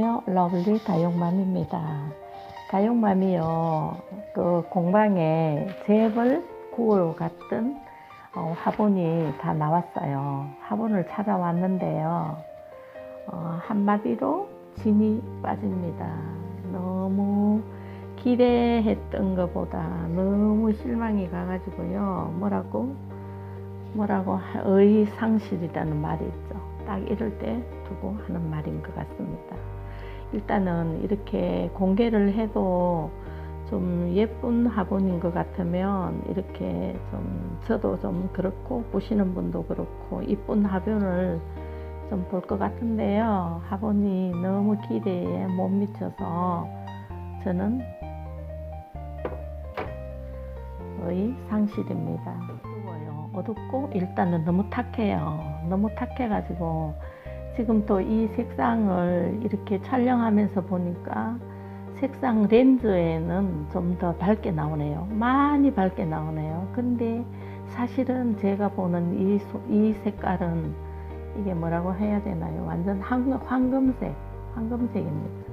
러블리 다육맘입니다. 다육맘이요, 그 공방에 잽을 구워 갔던 어, 화분이 다 나왔어요. 화분을 찾아왔는데요. 어, 한마디로 진이 빠집니다. 너무 기대했던 것보다 너무 실망이 가가지고요. 뭐라고? 뭐라고 의상실이라는 말이 있죠. 딱 이럴 때 두고 하는 말인 것 같습니다. 일단은 이렇게 공개를 해도 좀 예쁜 화분인 것 같으면 이렇게 좀 저도 좀 그렇고 보시는 분도 그렇고 이쁜 화분을 좀 볼 것 같은데요. 화분이 너무 기대에 못 미쳐서 저는 의 상실입니다. 어둡고 일단은 너무 탁해요. 너무 탁해가지고 지금 또 이 색상을 이렇게 촬영하면서 보니까 색상 렌즈에는 좀 더 밝게 나오네요. 많이 밝게 나오네요. 근데 사실은 제가 보는 이, 소, 이 색깔은 이게 뭐라고 해야 되나요? 완전 황금, 황금색, 황금색입니다.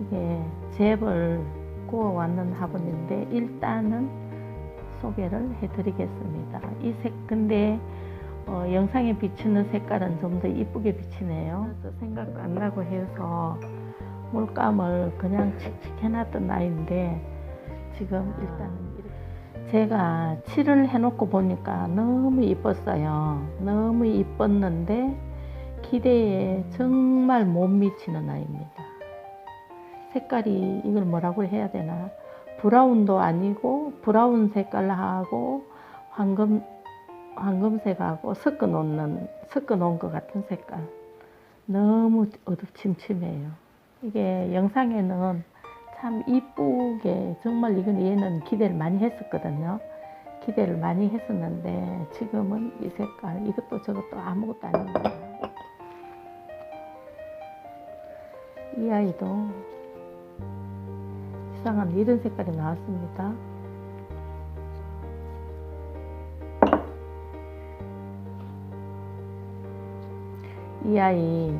이게 잽을 구워왔는 화분인데 일단은 소개를 해드리겠습니다. 이 색, 근데 어, 영상에 비치는 색깔은 좀 더 이쁘게 비치네요. 생각 안 나고 해서 물감을 그냥 칙칙 해놨던 아이인데 지금 일단은 이렇게 제가 칠을 해놓고 보니까 너무 이뻤어요. 너무 이뻤는데 기대에 정말 못 미치는 아이입니다. 색깔이 이걸 뭐라고 해야 되나 브라운도 아니고 브라운 색깔하고 황금 황금색하고 섞어 놓는 섞어 놓은 것 같은 색깔 너무 어둡침침해요. 이게 영상에는 참 이쁘게 정말 이건 얘는 기대를 많이 했었거든요. 기대를 많이 했었는데 지금은 이 색깔 이것도 저것도 아무것도 아닙니다. 이 아이도 이상한 이런 색깔이 나왔습니다. 이 아이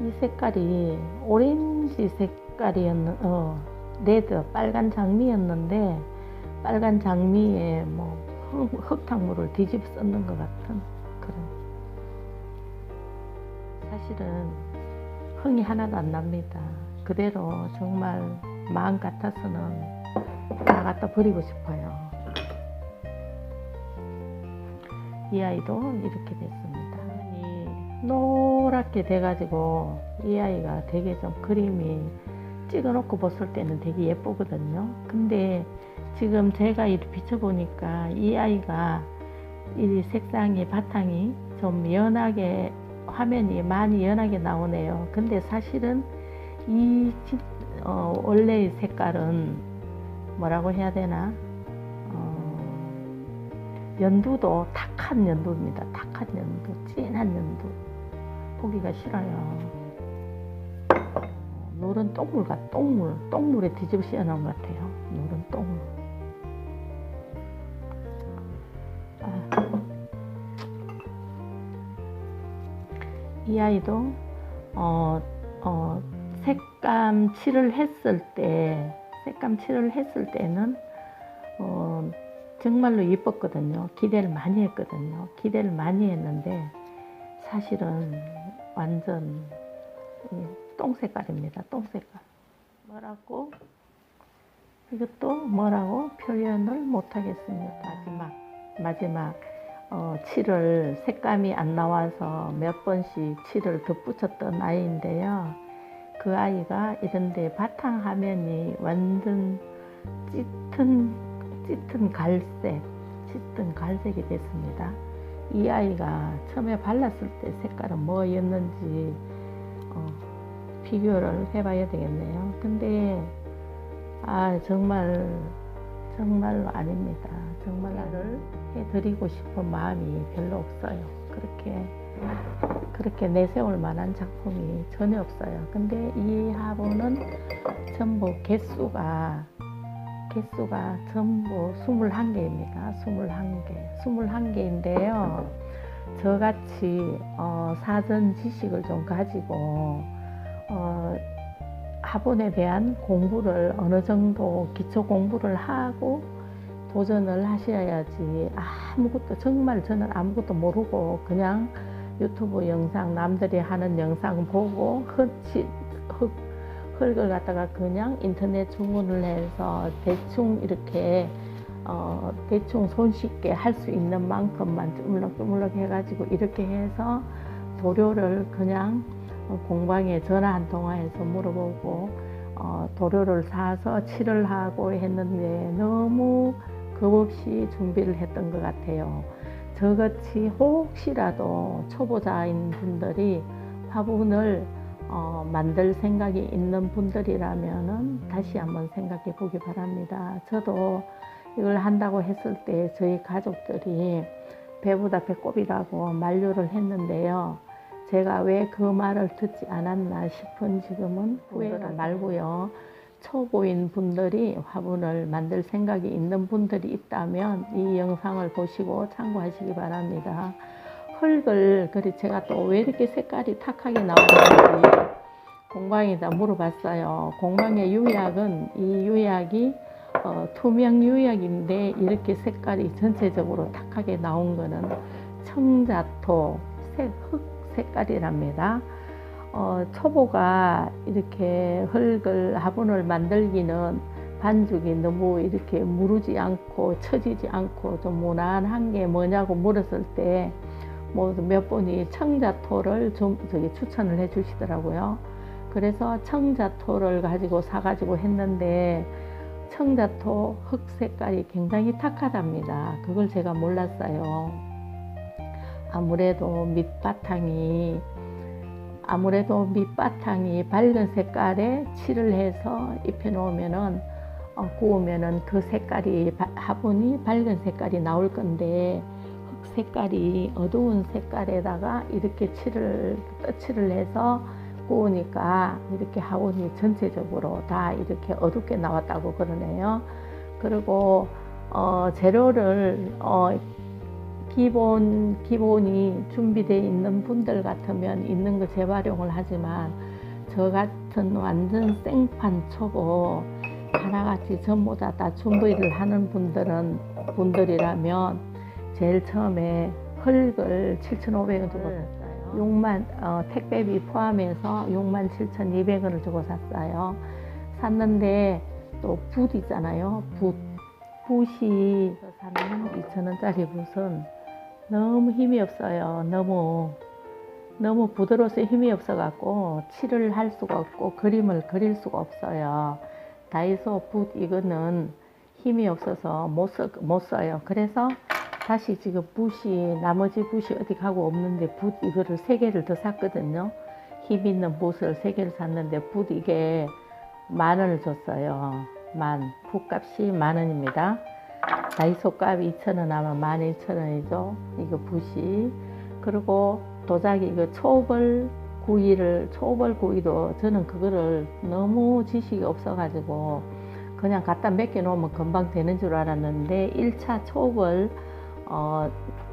이 색깔이 오렌지 색깔이었는 어 레드 빨간 장미였는데 빨간 장미에 뭐 흙탕물을 뒤집어 썼는 것 같은 그런 사실은 흥이 하나도 안 납니다. 그대로 정말 마음 같아서는 다 갖다 버리고 싶어요. 이 아이도 이렇게 됐습니다. 노랗게 돼가지고 이 아이가 되게 좀 그림이 찍어놓고 봤을 때는 되게 예쁘거든요. 근데 지금 제가 이렇게 비춰보니까 이 아이가 이 색상이 바탕이 좀 연하게 화면이 많이 연하게 나오네요. 근데 사실은 이 어, 원래의 색깔은 뭐라고 해야 되나 어, 연두도 탁한 연두입니다. 탁한 연두, 진한 연두. 보기가 싫어요. 노른 똥물 같, 똥물, 똥물에 뒤집어 씌워 놓은 것 같아요. 노른 똥물. 아. 이 아이도 어, 어, 색감 칠을 했을 때, 색감 칠을 했을 때는 어, 정말로 예뻤거든요. 기대를 많이 했거든요. 기대를 많이 했는데 사실은 완전 똥 색깔입니다. 똥 색깔. 뭐라고? 이것도 뭐라고 표현을 못 하겠습니다. 마지막, 마지막, 어, 칠을 색감이 안 나와서 몇 번씩 칠을 덧붙였던 아이인데요. 그 아이가 이런데 바탕 화면이 완전 짙은, 짙은 갈색, 짙은 갈색이 됐습니다. 이 아이가 처음에 발랐을 때 색깔은 뭐였는지 어, 비교를 해봐야 되겠네요. 근데 아 정말 정말로 아닙니다. 정말을 해드리고 싶은 마음이 별로 없어요. 그렇게 그렇게 내세울 만한 작품이 전혀 없어요. 근데 이 화분은 전부 개수가 개수가 전부 21개입니다. 21개. 21개인데요. 저같이 어, 사전 지식을 좀 가지고 어, 화분에 대한 공부를 어느 정도 기초 공부를 하고 도전을 하셔야지 아무것도 정말 저는 아무것도 모르고 그냥 유튜브 영상 남들이 하는 영상 보고 흙치 흙 흙을 갖다가 그냥 인터넷 주문을 해서 대충 이렇게 어, 대충 손쉽게 할 수 있는 만큼만 주물럭주물럭 해가지고 이렇게 해서 도료를 그냥 어, 공방에 전화 한 통화해서 물어보고 어, 도료를 사서 칠을 하고 했는데 너무 겁없이 준비를 했던 것 같아요. 저같이 혹시라도 초보자인 분들이 화분을 어, 만들 생각이 있는 분들이라면은 다시 한번 생각해 보기 바랍니다. 저도 이걸 한다고 했을 때 저희 가족들이 배보다 배꼽이라고 만류를 했는데요. 제가 왜 그 말을 듣지 않았나 싶은 지금은 후회가 말고요. 초보인 분들이 화분을 만들 생각이 있는 분들이 있다면 이 영상을 보시고 참고하시기 바랍니다. 흙을 그리 제가 또 왜 이렇게 색깔이 탁하게 나왔는지 공방에다 물어봤어요. 공방의 유약은 이 유약이 어, 투명 유약인데 이렇게 색깔이 전체적으로 탁하게 나온 거는 청자토 색, 흙 색깔이랍니다. 어, 초보가 이렇게 흙을 화분을 만들기는 반죽이 너무 이렇게 무르지 않고 처지지 않고 좀 무난한 게 뭐냐고 물었을 때 뭐 몇 분이 청자토를 좀 저기 추천을 해 주시더라고요. 그래서 청자토를 가지고 사가지고 했는데 청자토 흙 색깔이 굉장히 탁하답니다. 그걸 제가 몰랐어요. 아무래도 밑바탕이 아무래도 밑바탕이 밝은 색깔에 칠을 해서 입혀 놓으면은 어, 구우면은 그 색깔이 바, 화분이 밝은 색깔이 나올 건데 흙 색깔이 어두운 색깔에다가 이렇게 칠을 칠을 해서 구우니까 이렇게 화분이 전체적으로 다 이렇게 어둡게 나왔다고 그러네요. 그리고 어, 재료를 어, 기본 기본이 준비되어 있는 분들 같으면 있는 거 재활용을 하지만 저 같은 완전 생판 초보 하나같이 전부 다, 다 준비를 하는 분들은 분들이라면 제일 처음에 흙을 7,500원 주고 샀어요. 6만 어, 택배비 포함해서 6만 7,200원을 주고 샀어요. 샀는데 또 붓 있잖아요. 붓 붓이 사는 2,000원짜리 붓은 너무 힘이 없어요. 너무 너무 부드러워서 힘이 없어갖고 칠을 할 수가 없고 그림을 그릴 수가 없어요. 다이소 붓 이거는 힘이 없어서 못, 써, 못 써요. 그래서 다시 지금 붓이 나머지 붓이 어디 가고 없는데 붓 이거를 세 개를 더 샀거든요. 힘 있는 붓을 세 개를 샀는데 붓 이게 만 원을 줬어요. 만 붓값이 만 원입니다. 다이소 값이 2,000원 하면 12,000원이죠. 이거 붓이. 그리고 도자기 이거 초벌 구이를 초벌 구이도 저는 그거를 너무 지식이 없어가지고 그냥 갖다 몇개 놓으면 금방 되는 줄 알았는데 1차 초벌 어,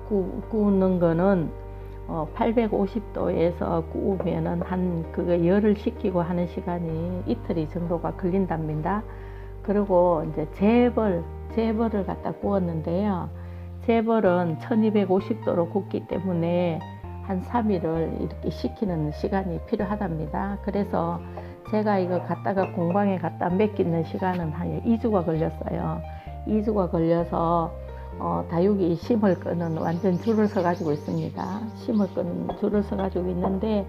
구, 구우는 거는 어, 850도에서 구우면은 한 그거 열을 식히고 하는 시간이 이틀이 정도가 걸린답니다. 그리고 이제 재벌 재벌을 갖다 구웠는데요. 재벌은 1250도로 굽기 때문에 한 3일을 이렇게 식히는 시간이 필요하답니다. 그래서 제가 이거 갖다가 공방에 갖다 맡기는 시간은 한 2주가 걸렸어요. 2주가 걸려서 어, 다육이 심을 끄는 완전 줄을 서 가지고 있습니다. 심을 끄는 줄을 서 가지고 있는데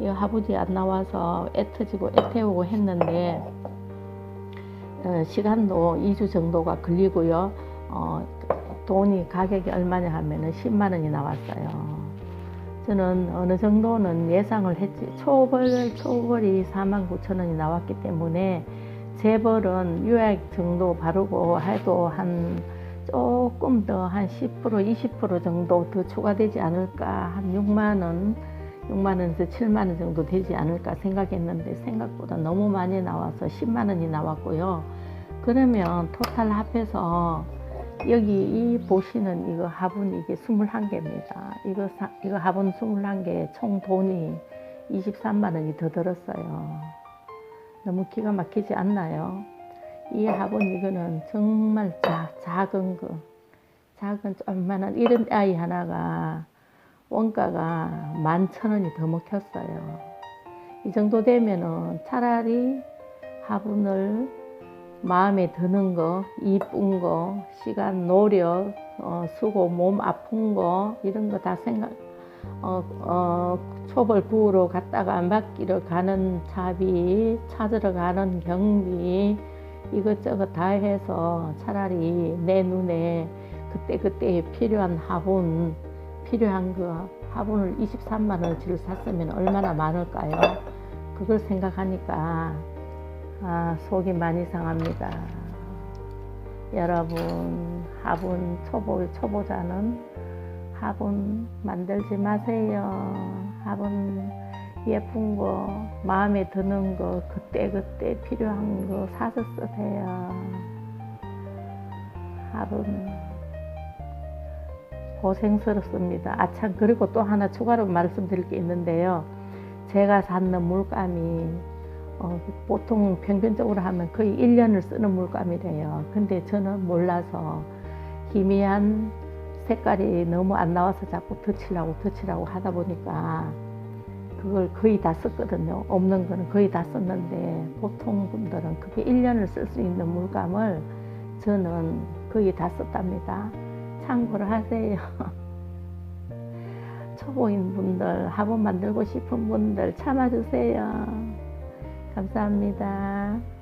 이 화분이 안 나와서 애 터지고 애 태우고 했는데 어, 시간도 2주 정도가 걸리고요. 어, 돈이 가격이 얼마냐 하면은 10만 원이 나왔어요. 저는 어느 정도는 예상을 했지. 초벌, 초벌이 4만 9천 원이 나왔기 때문에 재벌은 유약 정도 바르고 해도 한 조금 더 한 10% 20% 정도 더 추가되지 않을까 한 6만 원 6만 원에서 7만 원 정도 되지 않을까 생각했는데 생각보다 너무 많이 나와서 10만 원이 나왔고요. 그러면 토탈 합해서 여기 이 보시는 이거 화분 이게 21개입니다. 이거 사, 이거 화분 21개 총 돈이 23만 원이 더 들었어요. 너무 기가 막히지 않나요? 이 화분 이거는 정말 자, 작은 거, 작은 조그만한 이런 아이 하나가 원가가 만천 원이 더 먹혔어요. 이 정도 되면은 차라리 화분을 마음에 드는 거, 이쁜 거, 시간, 노력, 어, 수고, 몸 아픈 거 이런 거 다 생각, 어, 어, 초벌 구우러 갔다가 맡기러 가는 차비, 찾으러 가는 경비 이것저것 다 해서 차라리 내 눈에 그때그때 필요한 화분, 필요한 거 화분을 23만 원어치를 샀으면 얼마나 많을까요? 그걸 생각하니까 아, 속이 많이 상합니다. 여러분, 화분 초보, 초보자는 화분 만들지 마세요. 화분 예쁜 거, 마음에 드는 거, 그때그때 필요한 거 사서 쓰세요. 화분 고생스럽습니다. 아, 참, 그리고 또 하나 추가로 말씀드릴 게 있는데요. 제가 샀는 물감이 어, 보통 평균적으로 하면 거의 1년을 쓰는 물감이래요. 근데 저는 몰라서 희미한 색깔이 너무 안 나와서 자꾸 덧칠하고 덧칠하고 하다 보니까 그걸 거의 다 썼거든요. 없는 거는 거의 다 썼는데 보통 분들은 그게 1년을 쓸 수 있는 물감을 저는 거의 다 썼답니다. 참고를 하세요. 초보인 분들, 화분 만들고 싶은 분들 참아주세요. 감사합니다.